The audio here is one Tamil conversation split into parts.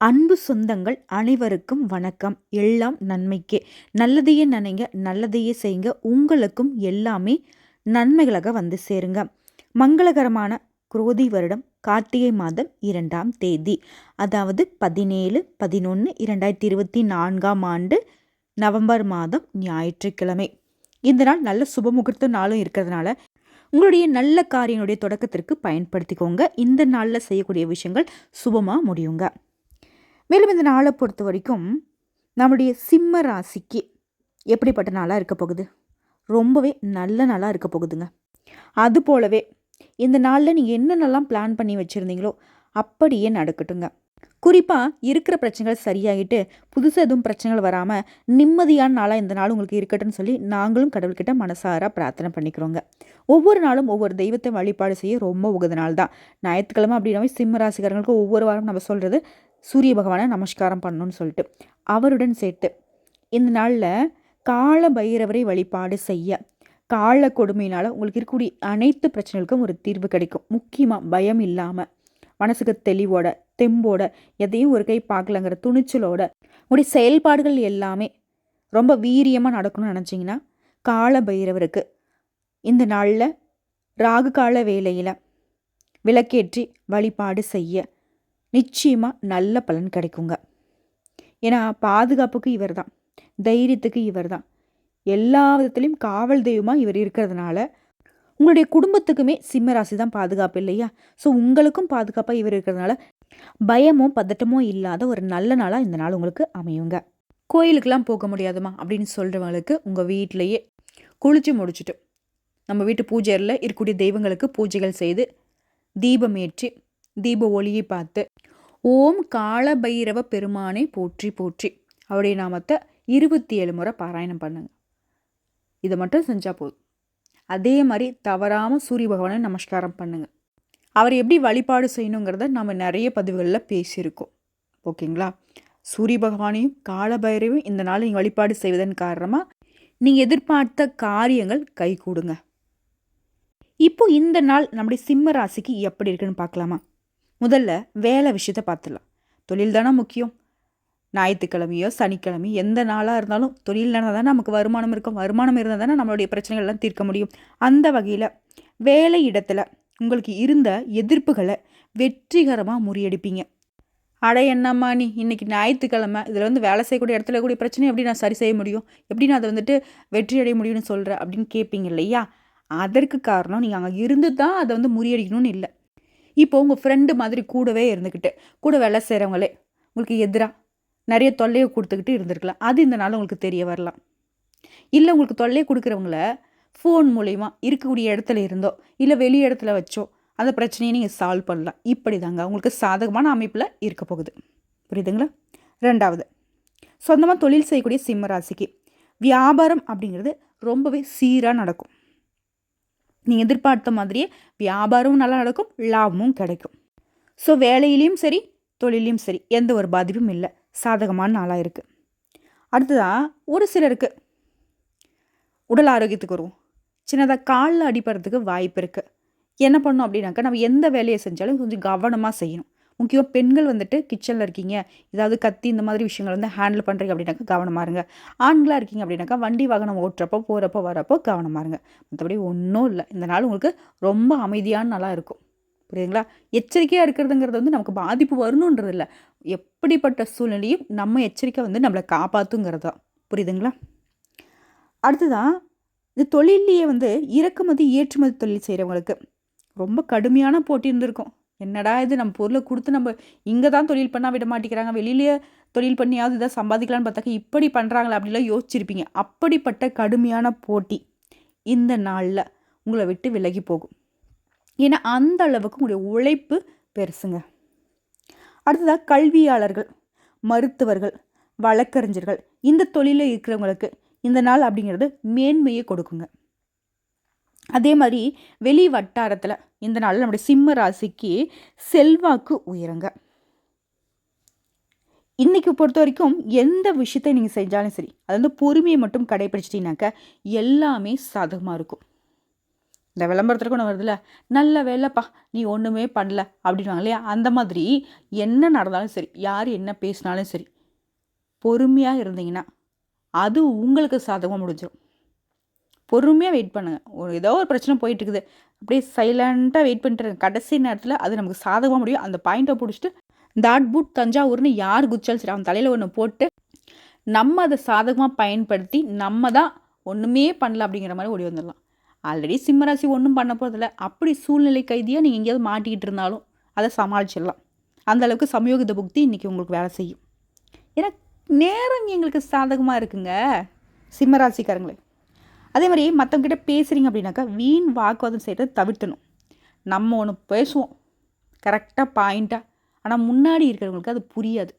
அன்பு சொந்தங்கள் அனைவருக்கும் வணக்கம். எல்லாம் நன்மைக்கே. நல்லதையே நினைங்க நல்லதையே செய்யுங்க. உங்களுக்கும் எல்லாமே நன்மைகளாக வந்து சேருங்க. மங்களகரமான குரோதி வருடம் கார்த்திகை மாதம் இரண்டாம் தேதி. அதாவது பதினேழு பதினொன்று இரண்டாயிரத்தி இருபத்தி நான்காம் ஆண்டு நவம்பர் மாதம் ஞாயிற்றுக்கிழமை. இந்த நாள் நல்ல சுபமுகூர்த்த நாளும் இருக்கிறதுனால உங்களுடைய நல்ல காரியங்களுடைய தொடக்கத்திற்கு பயன்படுத்திக்கோங்க. இந்த நாளில் செய்யக்கூடிய விஷயங்கள் சுபமாக முடியுங்க. மேலும் இந்த நாளை பொறுத்த வரைக்கும் நம்முடைய சிம்ம ராசிக்கு எப்படிப்பட்ட நாளாக இருக்க போகுது? ரொம்பவே நல்ல நாளாக இருக்க போகுதுங்க. அது போலவே இந்த நாளில் நீங்கள் என்னென்னலாம் பிளான் பண்ணி வச்சுருந்தீங்களோ அப்படியே நடக்கட்டுங்க. குறிப்பாக இருக்கிற பிரச்சனைகள் சரியாகிட்டு புதுசாக எதுவும் பிரச்சனைகள் வராமல் நிம்மதியான நாளாக இந்த நாள் உங்களுக்கு இருக்கட்டும்னு சொல்லி நாங்களும் கடவுள்கிட்ட மனசார பிரார்த்தனை பண்ணிக்கிறோங்க. ஒவ்வொரு நாளும் ஒவ்வொரு தெய்வத்தை வழிபாடு செய்ய ரொம்ப உகத நாள் தான் ஞாயிற்றுக்கிழமை அப்படின்னாவே சிம்ம ராசிக்காரங்களுக்கு ஒவ்வொரு வாரம் நம்ம சொல்கிறது சூரிய பகவானை நமஸ்காரம் பண்ணணும்னு சொல்லிட்டு அவருடன் சேர்த்து இந்த நாளில் கால பைரவரை வழிபாடு செய்ய கால கொடுமையினால் உங்களுக்கு இருக்கக்கூடிய அனைத்து பிரச்சனைகளுக்கும் ஒரு தீர்வு கிடைக்கும். முக்கியமாக பயம் இல்லாமல் மனசுக்கு தெளிவோட தெம்போட எதையும் ஒரு கை பார்க்கலங்கிற துணிச்சலோட உங்களுடைய செயல்பாடுகள் எல்லாமே ரொம்ப வீரியமாக நடக்கணும்னு நினச்சிங்கன்னா கால பைரவருக்கு இந்த நாளில் ராகு கால வேலையில் விளக்கேற்றி வழிபாடு செய்ய நிச்சயமாக நல்ல பலன் கிடைக்குங்க. ஏன்னா பாதுகாப்புக்கு இவர் தான் தைரியத்துக்கு இவர் தான் எல்லா விதத்துலேயும் காவல் தெய்வமாக இவர் இருக்கிறதுனால உங்களுடைய குடும்பத்துக்குமே சிம்மராசி தான் பாதுகாப்பு இல்லையா? ஸோ உங்களுக்கும் பாதுகாப்பாக இவர் இருக்கிறதுனால பயமோ பதட்டமோ இல்லாத ஒரு நல்ல நாளாக இந்த நாள் உங்களுக்கு அமையுங்க. கோயிலுக்கெல்லாம் போக முடியாதுமா? அப்படின்னு சொல்கிறவங்களுக்கு உங்கள் வீட்டிலையே குளித்து முடிச்சுட்டு நம்ம வீட்டு பூஜையில் இருக்கக்கூடிய தெய்வங்களுக்கு பூஜைகள் செய்து தீபம் ஏற்றி தீப ஒளியை பார்த்து ஓம் காலபைரவ பெருமானை போற்றி போற்றி. அவருடைய நாமத்தை இருபத்தி ஏழு முறை பாராயணம் பண்ணுங்க. இதை மட்டும் செஞ்சால் போதும். அதே மாதிரி தவறாமல் சூரிய பகவானை நமஸ்காரம் பண்ணுங்கள் அவர் எப்படி வழிபாடு செய்யணுங்கிறத நம்ம நிறைய பதிவுகளில் பேசியிருக்கோம். ஓகேங்களா? சூரிய பகவானையும் காலபைரவையும் இந்த நாள் நீங்கள் வழிபாடு செய்வதன் காரணமாக நீங்கள் எதிர்பார்த்த காரியங்கள் கை கூடுங்க இப்போ இந்த நாள் நம்முடைய சிம்ம ராசிக்கு எப்படி இருக்குன்னு பார்க்கலாமா? முதல்ல வேலை விஷயத்த பார்த்துடலாம். தொழில் தானே முக்கியம். ஞாயிற்றுக்கிழமையோ சனிக்கிழமையோ எந்த நாளாக இருந்தாலும் தொழில் நடந்தால் தானே நமக்கு வருமானம் இருக்கும். வருமானம் இருந்தால் தானே நம்மளுடைய பிரச்சனைகள்லாம் தீர்க்க முடியும். அந்த வகையில் வேலை இடத்துல உங்களுக்கு இருந்த எதிர்ப்புகளை வெற்றிகரமாக முறியடிப்பீங்க. அட என்னம்மா நீ இன்றைக்கி ஞாயிற்றுக்கிழமை இதில் வந்து வேலை செய்யக்கூடிய இடத்துல கூடிய பிரச்சனை எப்படி நான் சரி செய்ய முடியும்? எப்படி நான் அதை வந்துட்டு வெற்றி அடைய முடியும்னு சொல்கிறேன் அப்படின்னு கேட்பீங்க இல்லையா? அதற்கு காரணம் நீங்கள் அங்கே இருந்து தான் அதை வந்து முறியடிக்கணும்னு இல்லை. இப்போ உங்கள் ஃப்ரெண்டு மாதிரி கூடவே இருந்துக்கிட்டு கூட வேலை செய்கிறவங்களே உங்களுக்கு எதிராக நிறைய தொல்லையை கொடுத்துக்கிட்டு இருந்திருக்கலாம். அது இந்த நாள் உங்களுக்கு தெரிய வரலாம். இல்லை உங்களுக்கு தொல்லையை கொடுக்குறவங்கள ஃபோன் மூலயமா இருக்கக்கூடிய இடத்துல இருந்தோ இல்லை வெளி இடத்துல வச்சோ அந்த பிரச்சனையை நீங்கள் சால்வ் பண்ணலாம். இப்படி தாங்க உங்களுக்கு சாதகமான அமைப்பில் இருக்க போகுது. புரியுதுங்களா? ரெண்டாவது சொந்தமாக தொழில் செய்யக்கூடிய சிம்ம ராசிக்கு வியாபாரம் அப்படிங்கிறது ரொம்பவே சீராக நடக்கும். நீங்கள் எதிர்பார்த்த மாதிரியே வியாபாரமும் நல்லா நடக்கும் லாபமும் கிடைக்கும். ஸோ வேலையிலையும் சரி தொழிலையும் சரி எந்த ஒரு பாதிப்பும் இல்லை. சாதகமான நாளாக இருக்குது அடுத்ததாக ஒரு சிலருக்கு உடல் ஆரோக்கியத்துக்கு வருவோம். சின்னதாக காலில் அடிப்படுறதுக்கு வாய்ப்பு இருக்குது என்ன பண்ணணும் அப்படின்னாக்கா நம்ம எந்த வேலையை செஞ்சாலும் கொஞ்சம் கவனமாக செய்யணும். முக்கியமாக பெண்கள் வந்துட்டு கிச்சனில் இருக்கீங்க. ஏதாவது கத்தி இந்த மாதிரி விஷயங்கள் வந்து ஹேண்டில் பண்ணுறீங்க அப்படின்னாக்கா கவனமாக இருங்க. ஆண்களாக இருக்கீங்க அப்படின்னாக்கா வண்டி வாகனம் ஓட்டுறப்போ போகிறப்போ வரப்போ கவனமாக இருங்க. மற்றபடி ஒன்றும் இல்லை. இந்த நாள் உங்களுக்கு ரொம்ப அமைதியான நாளாக இருக்கும். புரியுதுங்களா? எச்சரிக்கையாக இருக்கிறதுங்கிறது வந்து நமக்கு பாதிப்பு வரணுன்றது இல்லை. எப்படிப்பட்ட சூழ்நிலையும் நம்ம எச்சரிக்கை வந்து நம்மளை காப்பாற்றுங்கிறது தான். புரியுதுங்களா? அடுத்ததான் இந்த தொழிலையே வந்து இறக்குமதி ஏற்றுமதி தொழில் செய்கிறவங்களுக்கு ரொம்ப கடுமையான போட்டி இருந்திருக்கும். என்னடா இது? நம்ம பொருளை கொடுத்து நம்ம இங்கே தான் தொழில் பண்ணால் விட மாட்டேங்கிறாங்க. வெளியிலேயே தொழில் பண்ணியாவது இதை சம்பாதிக்கலான்னு பார்த்தாக்க இப்படி பண்ணுறாங்களா அப்படிலாம் யோசிச்சிருப்பீங்க. அப்படிப்பட்ட கடுமையான போட்டி இந்த நாளில் உங்களை விட்டு விலகி போகும். ஏன்னா அந்த அளவுக்கு உங்களுடைய உழைப்பு பெருசுங்க. அடுத்ததாக கல்வியாளர்கள் மருத்துவர்கள் வழக்கறிஞர்கள் இந்த தொழிலில் இருக்கிறவங்களுக்கு இந்த நாள் அப்படிங்கிறது மேன்மையை கொடுக்குங்க. அதே மாதிரி வெளி வட்டாரத்தில் இந்த நாளில் நம்முடைய சிம்ம ராசிக்கு செல்வாக்கு உயருங்க. இன்றைக்கி பொறுத்த வரைக்கும் எந்த விஷயத்தை நீங்கள் செஞ்சாலும் சரி அது வந்து பொறுமையை மட்டும் கடைபிடிச்சிட்டிங்கனாக்க எல்லாமே சாதகமாக இருக்கும். இந்த விளம்பரத்தில் கூட வருதுல்ல நல்ல வேலைப்பா நீ ஒன்றுமே பண்ணல அப்படின்வாங்க இல்லையா? அந்த மாதிரி என்ன நடந்தாலும் சரி யார் என்ன பேசினாலும் சரி பொறுமையாக இருந்தீங்கன்னா அது உங்களுக்கு சாதகமாக முடிஞ்சிடும் பொறுமையாக வெயிட் பண்ணுங்கள் ஒரு ஏதோ ஒரு பிரச்சனை போயிட்டு இருக்குது. அப்படியே சைலண்ட்டாக வெயிட் பண்ணிட்டு கடைசி நேரத்தில் அது நமக்கு சாதகமாக முடியும். அந்த பாயிண்ட்டை பிடிச்சிட்டு தாட் பூட் தஞ்சாவூர்னு யார் குச்சாலும் சரி அவன் தலையில் ஒன்று போட்டு நம்ம அதை சாதகமாக பயன்படுத்தி நம்ம தான் ஒன்றுமே பண்ணல அப்படிங்கிற மாதிரி ஓடி வந்துடலாம். ஆல்ரெடி சிம்மராசி ஒன்றும் பண்ண போகிறதில்ல அப்படி சூழ்நிலை கைதியாக நீங்கள் எங்கேயாவது மாட்டிக்கிட்டு இருந்தாலும் அதை சமாளிச்சிடலாம். அந்த அளவுக்கு சமயோகித புக்தி இன்றைக்கி உங்களுக்கு வேலை செய்யும். ஏன்னா நேரம் எங்களுக்கு சாதகமாக இருக்குங்க. சிம்மராசிக்காரங்களே. அதே மாதிரி மற்றவங்ககிட்ட பேசுகிறீங்க அப்படின்னாக்கா வீண் வாக்குவாதம் செய்கிறத தவிர்த்தணும். நம்ம ஒன்று பேசுவோம். கரெக்டாக பாயிண்ட்டாக ஆனால் முன்னாடி இருக்கிறவங்களுக்கு அது புரியாது.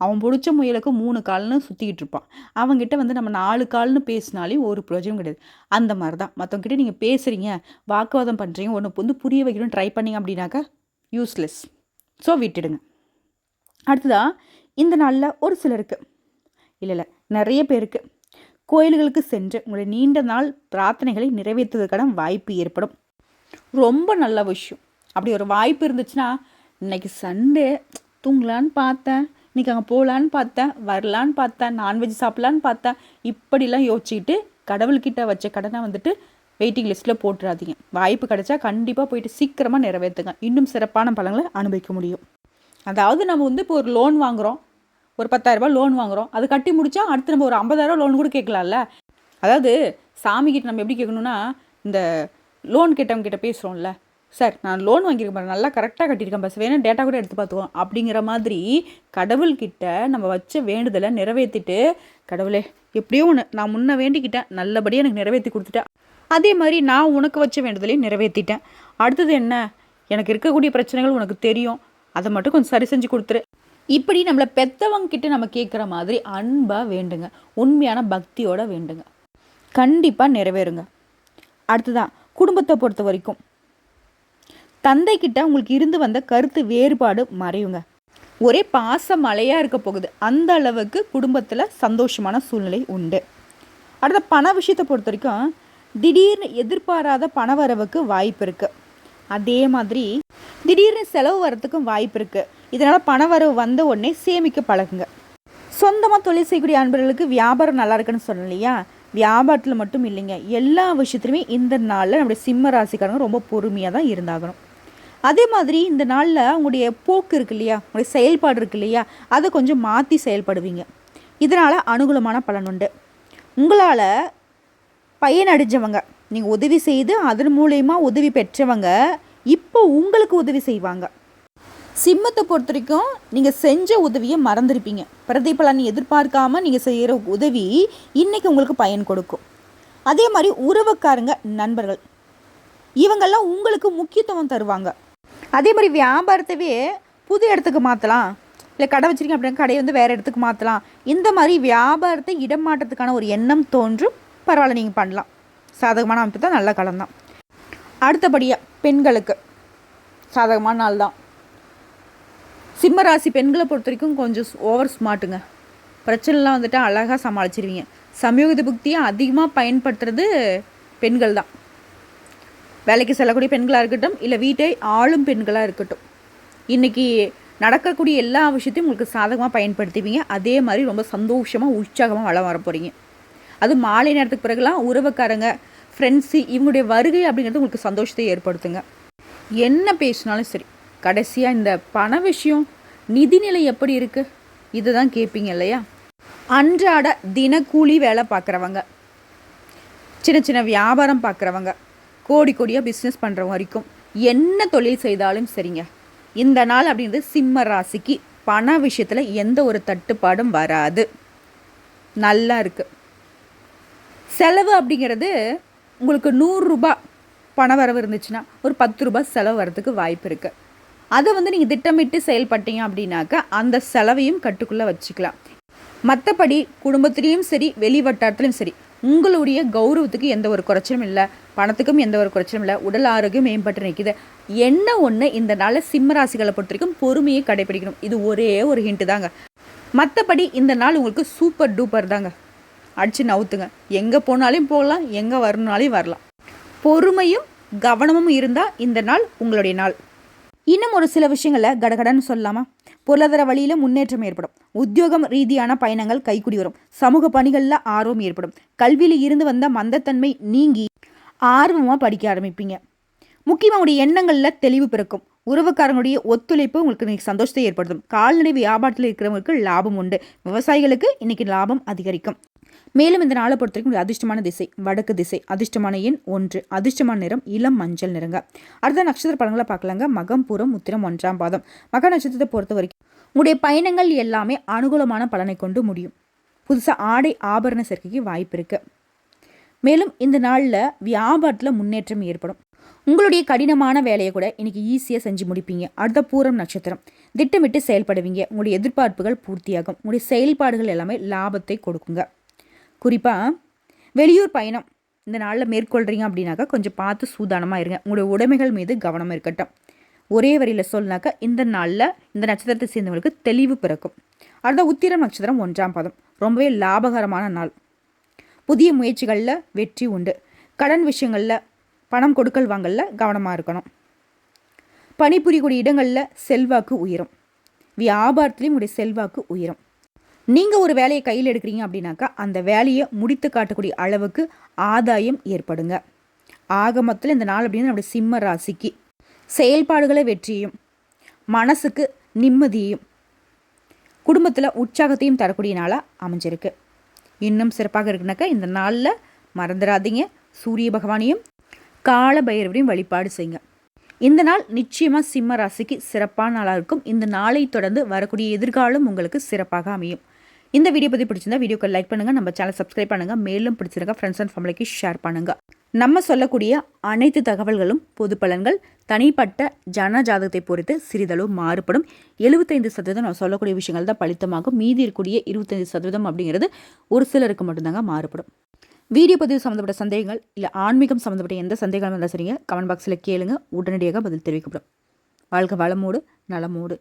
அவன் பிடிச்ச முயலுக்கு மூணு கால்னு சுற்றிக்கிட்டு இருப்பான். அவங்ககிட்ட வந்து நம்ம நாலு கால்னு பேசினாலே ஒரு பிரயோஜனம் கிடையாது. அந்த மாதிரி தான் மற்றவங்ககிட்ட நீங்கள் பேசுகிறீங்க வாக்குவாதம் பண்ணுறீங்க ஒன்று வந்து புரிய வைக்கணும்னு ட்ரை பண்ணீங்க அப்படின்னாக்கா யூஸ்லெஸ் ஸோ விட்டுடுங்க. அடுத்ததாக இந்த நாளில் ஒரு சிலருக்கு இல்லை இல்லை நிறைய பேருக்கு கோயில்களுக்கு சென்று உங்களுடைய நீண்ட நாள் பிரார்த்தனைகளை நிறைவேற்றுவதற்கான வாய்ப்பு ஏற்படும். ரொம்ப நல்ல விஷயம். அப்படி ஒரு வாய்ப்பு இருந்துச்சுன்னா இன்னைக்கு சண்டே தூங்கலான்னு பார்த்தேன். இன்னைக்கு அங்கே போகலான்னு பார்த்தேன். வரலான்னு பார்த்தேன். நான்வெஜ் சாப்பிட்லான்னு பார்த்தேன். இப்படிலாம் யோசிச்சுக்கிட்டு கடவுள்கிட்ட வச்ச கடனை வந்துட்டு வெயிட்டிங் லிஸ்ட்டில் போட்டுறாதீங்க. வாய்ப்பு கிடைச்சா கண்டிப்பாக போயிட்டு சீக்கிரமாக நிறைவேற்றுங்க. இன்னும் சிறப்பான பழங்களை அனுபவிக்க முடியும். அதாவது நம்ம வந்து இப்போ ஒரு லோன் வாங்குகிறோம் ஒரு பத்தாயிரரூபா லோன் வாங்குகிறோம் அது கட்டி முடித்தா அடுத்து நம்ம ஒரு ஐம்பதாயிரம் லோன் கூட கேட்கலாம்ல. அதாவது சாமிக்கிட்ட நம்ம எப்படி கேட்கணும்னா இந்த லோன் கேட்டவங்க கிட்ட பேசுகிறோம்ல சார் நான் லோன் வாங்கியிருக்கேன் பாரு, நல்லா கரெக்டாக கட்டியிருக்கேன் பஸ் வேணும் டேட்டா கூட எடுத்து பார்த்துக்குவோம் அப்படிங்கிற மாதிரி கடவுள்கிட்ட நம்ம வச்ச வேண்டுதலை நிறைவேற்றிட்டு கடவுளே எப்படியோ ஒன்று நான் முன்ன வேண்டிக்கிட்டேன். நல்லபடியாக எனக்கு நிறைவேற்றி கொடுத்துட்டேன் அதே மாதிரி நான் உனக்கு வச்ச வேண்டுதலையும் நிறைவேற்றிட்டேன் அடுத்தது என்ன? எனக்கு இருக்கக்கூடிய பிரச்சனைகள் உனக்கு தெரியும். அதை மட்டும் கொஞ்சம் சரி செஞ்சு கொடுத்துரு. இப்படி நம்மளை பெத்தவங்க நம்ம கேட்குற மாதிரி அன்பாக வேண்டுங்க. உண்மையான பக்தியோடு வேண்டுங்க. கண்டிப்பாக நிறைவேறுங்க. அடுத்ததான் குடும்பத்தை பொறுத்த வரைக்கும். தந்தைக்கிட்ட உங்களுக்கு இருந்து வந்த கருத்து வேறுபாடு மறையுங்க ஒரே பாச மழையாக இருக்க போகுது. அந்த அளவுக்கு குடும்பத்தில் சந்தோஷமான சூழ்நிலை உண்டு. அடுத்த பண விஷயத்தை பொறுத்த வரைக்கும் திடீர்னு எதிர்பாராத பண வரவுக்கு வாய்ப்பு இருக்குது அதே மாதிரி திடீர்னு செலவு வரத்துக்கும் வாய்ப்பு இருக்குது இதனால் பண வரவு வந்த உடனே சேமிக்க பழகுங்க. சொந்தமாக தொழில் செய்யக்கூடிய அன்பர்களுக்கு வியாபாரம் நல்லா இருக்குன்னு சொன்னோம் இல்லையா? வியாபாரத்தில் மட்டும் இல்லைங்க. எல்லா விஷயத்துலையுமே இந்த நாளில் நம்முடைய சிம்ம ராசிக்காரங்க ரொம்ப பொறுமையாக தான் இருந்தாகணும். அதே மாதிரி இந்த நாளில் உங்களுடைய போக்கு இருக்கு இல்லையா? உங்களுடைய செயல்பாடு இருக்கு இல்லையா? அதை கொஞ்சம் மாற்றி செயல்படுவீங்க. இதனால் அனுகூலமான பலன் உண்டு. உங்களால் பயனடைஞ்சவங்க நீங்கள் உதவி செய்து அதன் மூலயமா உதவி பெற்றவங்க இப்போ உங்களுக்கு உதவி செய்வாங்க. சிம்மத்தை பொறுத்த வரைக்கும் நீங்கள் செஞ்ச உதவியை மறந்துருப்பீங்க. பிரதிபலன் எதிர்பார்க்காம நீங்கள் செய்கிற உதவி இன்றைக்கி உங்களுக்கு பயன் கொடுக்கும். அதே மாதிரி உறவுக்காரங்க நண்பர்கள் இவங்கெல்லாம் உங்களுக்கு முக்கியத்துவம் தருவாங்க. அதே மாதிரி வியாபாரத்தவே புது இடத்துக்கு மாற்றலாம் இல்லை கடை வச்சிருக்கீங்க அப்படின்னா கடையை வந்து வேறு இடத்துக்கு மாற்றலாம் இந்த மாதிரி வியாபாரத்தை இடம் மாற்றத்துக்கான ஒரு எண்ணம் தோன்றும். பரவாயில்ல நீங்கள் பண்ணலாம். சாதகமான அமைப்பு தான் நல்ல காலம் தான். அடுத்தபடியாக பெண்களுக்கு சாதகமான நாள் தான். சிம்மராசி பெண்களை பொறுத்த வரைக்கும் கொஞ்சம் ஓவர் ஸ்மார்ட்டுங்க பிரச்சனைலாம் வந்துட்டு அழகாக சமாளிச்சிருவீங்க. சமயோகித புக்தியை அதிகமாக பயன்படுத்துறது பெண்கள் தான். வேலைக்கு செல்லக்கூடிய பெண்களாக இருக்கட்டும் இல்லை வீட்டை ஆளும் பெண்களாக இருக்கட்டும். இன்றைக்கி நடக்கக்கூடிய எல்லா விஷயத்தையும் உங்களுக்கு சாதகமாக பயன்படுத்துவீங்க அதே மாதிரி ரொம்ப சந்தோஷமாக உற்சாகமாக வளம் வர போகிறீங்க அது மாலை நேரத்துக்கு பிறகுலாம் உறவுக்காரங்க ஃப்ரெண்ட்ஸு இவங்களுடைய வருகை அப்படிங்கிறது உங்களுக்கு சந்தோஷத்தை ஏற்படுத்துங்க. என்ன பேசினாலும் சரி கடைசியாக இந்த பண விஷயம் நிதிநிலை எப்படி இருக்குது இதுதான் கேட்பீங்க இல்லையா? அன்றாட தினக்கூலி வேலை பார்க்குறவங்க சின்ன சின்ன வியாபாரம் பார்க்குறவங்க கோடி கோடியாக பிஸ்னஸ் பண்ணுறவங்க வரைக்கும் என்ன தொழில் செய்தாலும் சரிங்க. இந்த நாள் அப்படின்றது சிம்ம ராசிக்கு பண விஷயத்தில் எந்த ஒரு தட்டுப்பாடும் வராது. நல்லா இருக்குது செலவு அப்படிங்கிறது உங்களுக்கு நூறுரூபா பண வரவு இருந்துச்சுன்னா ஒரு பத்து ரூபாய் செலவு வரதுக்கு வாய்ப்பு இருக்குது அதை வந்து நீங்கள் திட்டமிட்டு செயல்பட்டீங்க அப்படின்னாக்கா அந்த செலவையும் கட்டுக்குள்ளே வச்சுக்கலாம். மற்றபடி குடும்பத்துலேயும் சரி வெளி வட்டாரத்துலையும் சரி உங்களுடைய கௌரவத்துக்கு எந்த ஒரு குறைச்சலும் இல்லை பணத்துக்கும் எந்த ஒரு குறைச்சலும் இல்லை உடல் ஆரோக்கியம் மேம்பட்டு நிற்கிது என்ன ஒன்று இந்த நாளில் சிம்ம ராசிகளை பொறுத்த வரைக்கும் பொறுமையை கடைபிடிக்கணும். இது ஒரே ஒரு ஹிண்ட்டு தாங்க. மற்றபடி இந்த நாள் உங்களுக்கு சூப்பர் டூப்பர் தாங்க. அடிச்சு நவுத்துங்க. எங்கே போனாலும் போகலாம் எங்கே வரணுனாலையும் வரலாம். பொறுமையும் கவனமும் இருந்தால் இந்த நாள் உங்களுடைய நாள். இன்னும் ஒரு சில விஷயங்களை கடகடன்னு சொல்லலாமா? பொருளாதார வழியில் முன்னேற்றம் ஏற்படும். உத்தியோகம் ரீதியான பயணங்கள் கைக்குடி வரும். சமூக பணிகளில் ஆர்வம் ஏற்படும். கல்வியில் இருந்து வந்த மந்தத்தன்மை நீங்கி ஆர்வமாக படிக்க ஆரம்பிப்பீங்க. முக்கியமாக உங்களுடைய எண்ணங்களில் தெளிவு பிறக்கும். உறவுக்காரங்களுடைய ஒத்துழைப்பு உங்களுக்கு இன்னைக்கு சந்தோஷத்தை ஏற்படுத்தும். கால்நடை வியாபாரத்தில் இருக்கிறவங்களுக்கு லாபம் உண்டு. விவசாயிகளுக்கு இன்னைக்கு லாபம் அதிகரிக்கும். மேலும் இந்த நாளை பொறுத்த வரைக்கும் அதிர்ஷ்டமான திசை வடக்கு திசை. அதிர்ஷ்டமான எண் ஒன்று. அதிர்ஷ்டமான நிறம் இளம் மஞ்சள் நிறங்க. அடுத்த நட்சத்திர படங்களை பார்க்கலாங்க. மகம் பூரம் உத்திரம் ஒன்றாம் பாதம். மக நட்சத்திரத்தை பொறுத்த வரைக்கும் உங்களுடைய பயணங்கள் எல்லாமே அனுகூலமான பலனை கொண்டு முடியும். புதுசாக ஆடை ஆபரண சேர்க்கைக்கு வாய்ப்பு இருக்குது மேலும் இந்த நாளில் வியாபாரத்தில் முன்னேற்றம் ஏற்படும். உங்களுடைய கடினமான வேலையை கூட இன்னைக்கு ஈஸியாக செஞ்சு முடிப்பீங்க. அடுத்த பூரம் நட்சத்திரம். திட்டமிட்டு செயல்படுவீங்க. உங்களுடைய எதிர்பார்ப்புகள் பூர்த்தியாகும். உங்களுடைய செயல்பாடுகள் எல்லாமே லாபத்தை கொடுக்குங்க. குறிப்பாக வெளியூர் பயணம். இந்த நாளில் மேற்கொள்கிறீங்க அப்படின்னாக்கா கொஞ்சம் பார்த்து சூதானமாக இருங்க. உங்களுடைய உடைமைகள் மீது கவனம் இருக்கட்டும். ஒரே வரியில் சொல்லினாக்கா இந்த நாளில் இந்த நட்சத்திரத்தை சேர்ந்தவங்களுக்கு தெளிவு பிறக்கும். அடுத்த உத்திரம் நட்சத்திரம் ஒன்றாம் பதம். ரொம்பவே லாபகரமான நாள். புதிய முயற்சிகளில் வெற்றி உண்டு. கடன் விஷயங்களில் பணம் கொடுக்கல் வாங்கல கவனமாக இருக்கணும். பணிபுரியக்கூடிய இடங்களில் செல்வாக்கு உயரும். வியாபாரத்துலேயும் உடைய செல்வாக்கு உயரும். நீங்கள் ஒரு வேலையை கையில் எடுக்கிறீங்க அப்படின்னாக்கா அந்த வேலையை முடித்து காட்டக்கூடிய அளவுக்கு ஆதாயம் ஏற்படுங்க. ஆக மொத்தத்தில் இந்த நாள் அப்படின்னு நம்முடைய சிம்ம ராசிக்கு. செயல்பாடுகளை வெற்றியும் மனசுக்கு நிம்மதியையும் குடும்பத்தில் உற்சாகத்தையும் தரக்கூடிய நாளாக அமைஞ்சிருக்கு. இன்னும் சிறப்பாக இருக்குனாக்கா இந்த நாளில் மறந்துடாதீங்க. சூரிய பகவானையும் கால பைரவரையும் வழிபாடு செய்யுங்க. இந்த நாள் நிச்சயமாக சிம்ம ராசிக்கு சிறப்பான நாளாக இருக்கும். இந்த நாளை தொடர்ந்து வரக்கூடிய எதிர்காலம் உங்களுக்கு சிறப்பாக அமையும். இந்த வீடியோ பற்றி பிடிச்சிருந்தா வீடியோக்கு லைக் பண்ணுங்கள் நம்ம சேனல் சப்ஸ்கிரைப் பண்ணுங்கள் மேலும் பிடிச்சிருக்க ஃப்ரெண்ட்ஸ் அண்ட் ஃபேமிலிக்கு ஷேர் பண்ணுங்கள் நம்ம சொல்லக்கூடிய அனைத்து தகவல்களும் பொது பலன்கள் தனிப்பட்ட ஜன ஜாதகத்தை பொறுத்து சிறிதளவு மாறுபடும். எழுபத்தைந்து சதவீதம் நான் சொல்லக்கூடிய விஷயங்கள் தான் பலித்தமாகும். மீதி இருக்கக்கூடிய இருபத்தைந்து சதவீதம் அப்படிங்கிறது ஒரு சிலருக்கு மட்டும்தாங்க மாறுபடும். வீடியோ பதிவு சம்மந்தப்பட்ட சந்தேகங்கள் இல்லை ஆன்மீகம் சம்மந்தப்பட்ட எந்த சந்தேகங்களும் இருந்தால் சரிங்க கமெண்ட் பாக்ஸில் கேளுங்க உடனடியாக பதில் தெரிவிக்கப்படும். வாழ்க்கை வளமோடு நலமோடு.